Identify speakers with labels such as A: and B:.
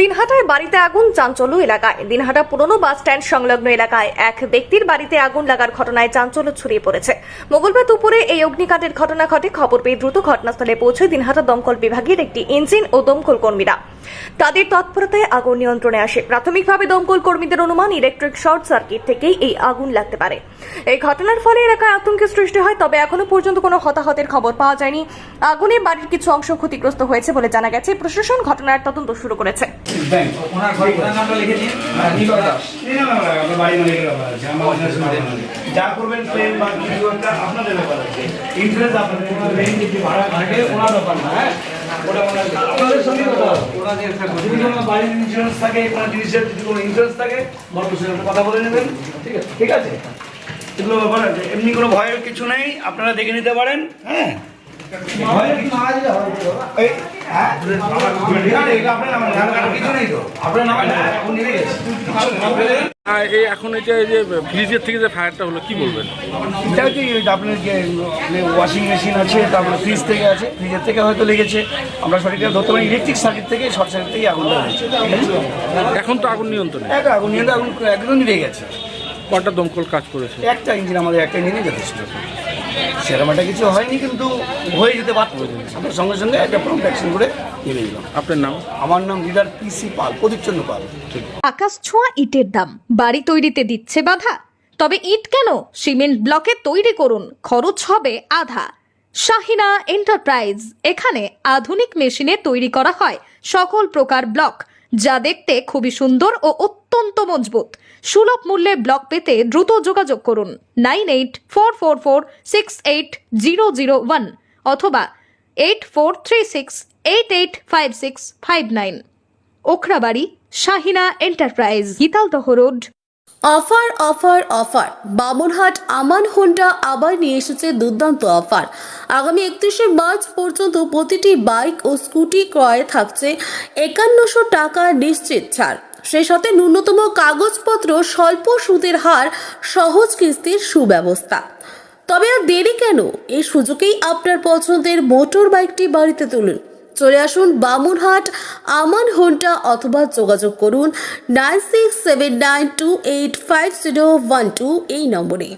A: দিনহাটায় বাড়িতে আগুন, চাঞ্চল্য এলাকায়। দিনহাটা পুরনো বাস স্ট্যান্ড সংলগ্ন এলাকায় এক ব্যক্তির বাড়িতে আগুন লাগার ঘটনায় চাঞ্চল্য ছড়িয়ে পড়েছে। মঙ্গলবার দুপুরে এই অগ্নিকাণ্ডের ঘটনা ঘটে। খবর পেয়ে দ্রুত ঘটনাস্থলে পৌঁছে দিনহাটা দমকল বিভাগের একটি ইঞ্জিন ও দমকল কর্মীরা। তাদের তৎপরতায় আগুন নিয়ন্ত্রণে আসে। প্রাথমিকভাবে দমকল কর্মীদের অনুমান, ইলেকট্রিক শর্ট সার্কিট থেকেই এই আগুন লাগতে পারে। এই ঘটনার ফলে এলাকায় আতঙ্কের সৃষ্টি হয়, তবে এখনও পর্যন্ত কোনো হতাহতের খবর পাওয়া যায়নি। আগুনে বাড়ির কিছু অংশ ক্ষতিগ্রস্ত হয়েছে বলে জানা গেছে। প্রশাসন ঘটনার তদন্ত শুরু করেছে।
B: ব্যাংক।
C: ওনার ঘর ওনার নামটা লিখে দিন। নীলক দাস
B: না না না বাড়ি মালিকের ব্যাপার আছে আমার অনেক সময় যা করবেন প্লেন বা কিছু একটা আপনাদের ব্যাপার আছে। ইন্টারেস্ট আপনাদের
C: রেঞ্জ যদি ভাড়া থাকে ওনার ব্যাপার না হ্যাঁ? ওটা ওনার
B: আপনাদের সঙ্গে কথা হবে।
C: ওনাদের একটা
B: যদি কোনো বাড়ির ইন্স্যুরেন্স থাকে কোনো জিনিসের যদি কোনো ইন্টারেস্ট থাকে সঙ্গে কথা বলে নেবেন। ঠিক আছে? ঠিক আছে? এগুলো ব্যাপার আছে। এমনি কোনো ভয়ের কিছু নেই আপনারা দেখে নিতে পারেন হ্যাঁ? এই, হ্যাঁ? এটা এখন
D: এই এখন এটা যে ফ্রিজের থেকে যে ফায়ারটা হলো কি বলবেন?
B: এটা হচ্ছে আপনার যে ওয়াশিং মেশিন আছে তারপরে ফ্রিজ থেকে আছে। ফ্রিজের থেকে হয়তো লেগেছে। আমরা সঠিকটা ধরতে পারি ইলেকট্রিক সার্কিট থেকে শর্ট সার্কিট থেকে আগুনটা হয়েছে
D: এখন তো আগুন নিয়ন্ত্রণে।
B: এক আগুন নিয়ে আগুন একদম নিভে গেছে।
D: কটা দমকল কাজ করেছে?
B: একটা ইঞ্জিন আমাদের একটা ইঞ্জিনই যথেষ্ট। সেরকম একটা কিছু হয়নি কিন্তু হয়ে যেতে পারত। আমরা সঙ্গে সঙ্গে একটা প্রম্পট অ্যাকশন করে নেমে গেলাম।
D: আপনার নাম?
B: আমার নাম লিডার পিসি পাল প্রদীপচন্দ্র পাল।
A: আকাশ ছোঁয়া ইটের দাম বাড়ি তৈরিতে দিচ্ছে বাধা। তবে ইট কেন? সিমেন্ট ব্লকে তৈরি করুন খরচ হবে আধা। শাহিনা এন্টারপ্রাইজ এখানে আধুনিক মেশিনে তৈরি করা হয় সকল প্রকার ব্লক যা দেখতে খুবই সুন্দর ও অত্যন্ত মজবুত। সুলভ মূল্যে ব্লক পেতে দ্রুত যোগাযোগ করুন nine eight four four four six eight zero zero one অথবা eight four three six eight eight five six five nine. Okhrabari, Shahina enterprise, Gitaldaha road.
E: Offer offer offer. Bamanhat Aman Honda আবার নিয়ে এসেছে দুর্দান্ত offer. আগামী একত্রিশে March পর্যন্ত প্রতিটি bike ও scooty ক্রয়ে থাকছে একান্নশো টাকা নিশ্চিত ছাড়। সেই সাথে ন্যূনতম কাগজপত্র, স্বল্প সুদের হার, সহজ কিস্তির সুব্যবস্থা। তবে আর দেরি কেন? এই সুযোগেই আপনার পছন্দের মোটর বাইকটি বাড়িতে তুলুন। চলে আসুন বামুনহাট, আমান হোন্ডা অথবা যোগাযোগ করুন nine six seven nine two eight five zero one two এই নম্বরে।